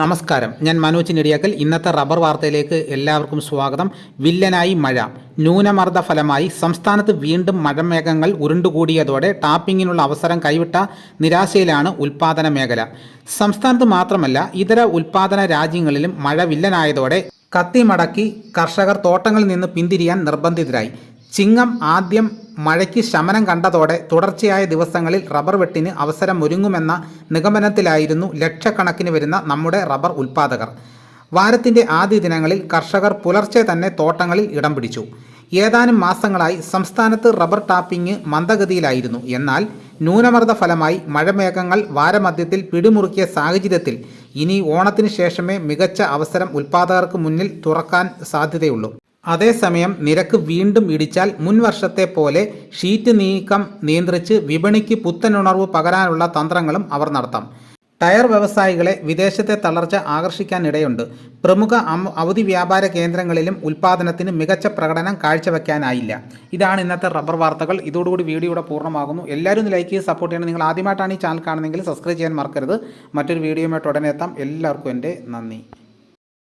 നമസ്കാരം. ഞാൻ മനോജ് നെടിയാക്കൽ. ഇന്നത്തെ റബ്ബർ വാർത്തയിലേക്ക് എല്ലാവർക്കും സ്വാഗതം. വില്ലനായി മഴ. ന്യൂനമർദ്ദ ഫലമായി സംസ്ഥാനത്ത് വീണ്ടും മഴമേഘങ്ങൾ ഉരുണ്ടുകൂടിയതോടെ ടാപ്പിങ്ങിനുള്ള അവസരം കൈവിട്ട നിരാശയിലാണ് ഉൽപാദന മേഖല. സംസ്ഥാനത്ത് മാത്രമല്ല ഇതര ഉൽപാദന രാജ്യങ്ങളിലും മഴ വില്ലനായതോടെ കത്തിമടക്കി കർഷകർ തോട്ടങ്ങളിൽ നിന്ന് പിന്തിരിയാൻ നിർബന്ധിതരായി. ചിങ്ങം ആദ്യം മഴയ്ക്ക് ശമനം കണ്ടതോടെ തുടർച്ചയായ ദിവസങ്ങളിൽ റബ്ബർ വെട്ടിന് അവസരം ഒരുങ്ങുമെന്ന നിഗമനത്തിലായിരുന്നു ലക്ഷക്കണക്കിന് വരുന്ന നമ്മുടെ റബ്ബർ ഉൽപ്പാദകർ വാരത്തിന്റെ ആദ്യ ദിനങ്ങളിൽ കർഷകർ പുലർച്ചെ തന്നെ തോട്ടങ്ങളിൽ ഇടം പിടിച്ചു. ഏതാനും മാസങ്ങളായി സംസ്ഥാനത്ത് റബ്ബർ ടാപ്പിംഗ് മന്ദഗതിയിലായിരുന്നു. എന്നാൽ ന്യൂനമർദ്ദ ഫലമായി മഴമേഘങ്ങൾ വാരമധ്യത്തിൽ പിടിമുറുക്കിയ സാഹചര്യത്തിൽ ഇനി ഓണത്തിന് ശേഷമേ മികച്ച അവസരം ഉൽപ്പാദകർക്ക് മുന്നിൽ തുറക്കാൻ സാധ്യതയുള്ളൂ. അതേസമയം നിരക്ക് വീണ്ടും ഇടിച്ചാൽ മുൻ വർഷത്തെ പോലെ ഷീറ്റ് നീക്കം നിയന്ത്രിച്ച് വിപണിക്ക് പുത്തനുണർവ് പകരാനുള്ള തന്ത്രങ്ങളും അവർ നടത്താം. ടയർ വ്യവസായികളെ വിദേശത്തെ തളർച്ച ആകർഷിക്കാനിടയുണ്ട്. പ്രമുഖ അവധി വ്യാപാര കേന്ദ്രങ്ങളിലും ഉൽപ്പാദനത്തിന് മികച്ച പ്രകടനം കാഴ്ചവെക്കാനായില്ല. ഇതാണ് ഇന്നത്തെ റബ്ബർ വാർത്തകൾ. ഇതോടുകൂടി വീഡിയോ ഇവിടെ പൂർണമാകുന്നു. എല്ലാവരും ഒന്ന് ലൈക്ക് ചെയ്ത് സപ്പോർട്ട് ചെയ്യണം. നിങ്ങൾ ആദ്യമായിട്ടാണ് ഈ ചാനൽ കാണുന്നതെങ്കിൽ സബ്സ്ക്രൈബ് ചെയ്യാൻ മറക്കരുത്. മറ്റൊരു വീഡിയോയുമായിട്ട് ഉടനെ എത്താം. എല്ലാവർക്കും എന്റെ നന്ദി.